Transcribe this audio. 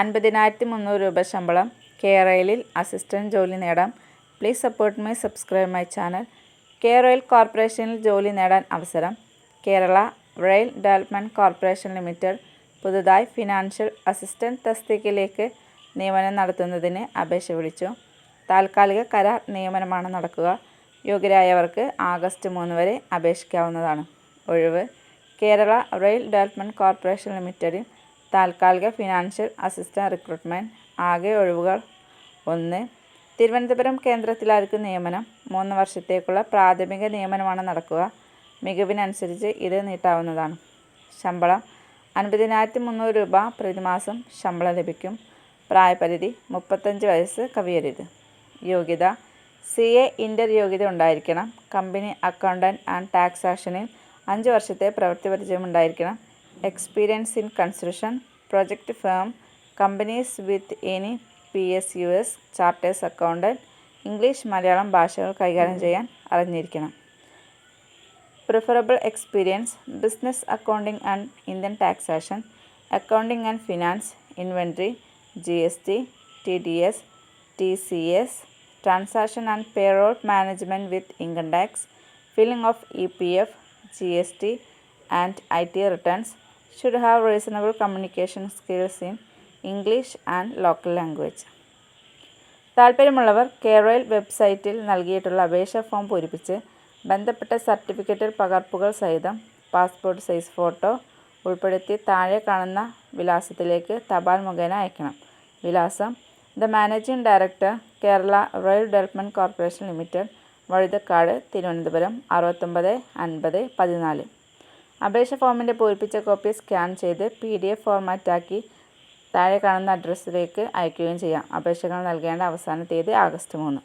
അൻപതിനായിരത്തി മുന്നൂറ് രൂപ ശമ്പളം കെയറോയിലിൽ അസിസ്റ്റന്റ് ജോലി നേടാം. Please support my subscribe my channel. കെയറോയിൽ കോർപ്പറേഷനിൽ ജോലി നേടാൻ അവസരം Kerala rail development corporation limited പുതുതായി ഫിനാൻഷ്യൽ അസിസ്റ്റന്റ് തസ്തികയിലേക്ക് നിയമനം നടത്തുന്നതിന് അപേക്ഷ വിളിച്ചു. താൽക്കാലിക കരാർ നിയമനമാണ് നടക്കുക. യോഗ്യരായവർക്ക് ആഗസ്റ്റ് മൂന്ന് വരെ അപേക്ഷിക്കാവുന്നതാണ്. ഒഴിവ് കേരള റെയിൽ ഡെവലപ്മെന്റ് കോർപ്പറേഷൻ ലിമിറ്റഡിൽ താൽക്കാലിക ഫിനാൻഷ്യൽ അസിസ്റ്റന്റ് റിക്രൂട്ട്മെന്റ് ആകെ ഒഴിവുകൾ. ഒന്ന് തിരുവനന്തപുരം കേന്ദ്രത്തിലായിരിക്കും നിയമനം. മൂന്ന് വർഷത്തേക്കുള്ള പ്രാഥമിക നിയമനമാണ് നടക്കുക. മികവിനനുസരിച്ച് ഇത് നീട്ടാവുന്നതാണ്. ശമ്പളം അൻപതിനായിരത്തി മുന്നൂറ് രൂപ പ്രതിമാസം ശമ്പളം ലഭിക്കും. പ്രായപരിധി മുപ്പത്തഞ്ച് വയസ്സ് കവിയരുത്. യോഗ്യത സി എ ഇന്റർ യോഗ്യത ഉണ്ടായിരിക്കണം. കമ്പനി അക്കൗണ്ടന്റ് ആൻഡ് ടാക്സാഷനിൽ അഞ്ച് വർഷത്തെ പ്രവൃത്തി പരിചയം ഉണ്ടായിരിക്കണം. experience in construction project firm companies with any P S U S chartered accountant English Malayalam ഭാഷകൾ കൈകാര്യം ചെയ്യാൻ അറിഞ്ഞിരിക്കണം preferable experience business accounting and Indian taxation accounting and finance inventory G S T T D S T C S transaction and payroll management with income tax filing of E P F G S T and I T returns should have reasonable communication skills in English and local language താൽപ്പര്യമുള്ളവർ കെയറോയിൽ വെബ്സൈറ്റിൽ നൽകിയിട്ടുള്ള അപേക്ഷാ form പൂരിപ്പിച്ച് ബന്ധപ്പെട്ട സർട്ടിഫിക്കറ്റിൽ പകർപ്പുകൾ സഹിതം passport size photo ഉൾപ്പെടുത്തി താഴെ കാണുന്ന വിലാസത്തിലേക്ക് തപാൽ മുഖേന അയക്കണം. വിലാസം the managing director Kerala rail development corporation limited Vazhuthacaud Thiruvananthapuram അറുപത്തൊമ്പത് അൻപത് പതിനാല്. അപേക്ഷ ഫോമിന്റെ പൂരിപ്പിച്ച കോപ്പി സ്കാൻ ചെയ്ത് പി ഡി എഫ് ഫോർമാറ്റാക്കി താഴെ കാണുന്ന അഡ്രസ്സിലേക്ക് അയക്കുകയും ചെയ്യാം. അപേക്ഷകൾ നൽകേണ്ട അവസാന തീയതി ആഗസ്റ്റ് മൂന്ന്.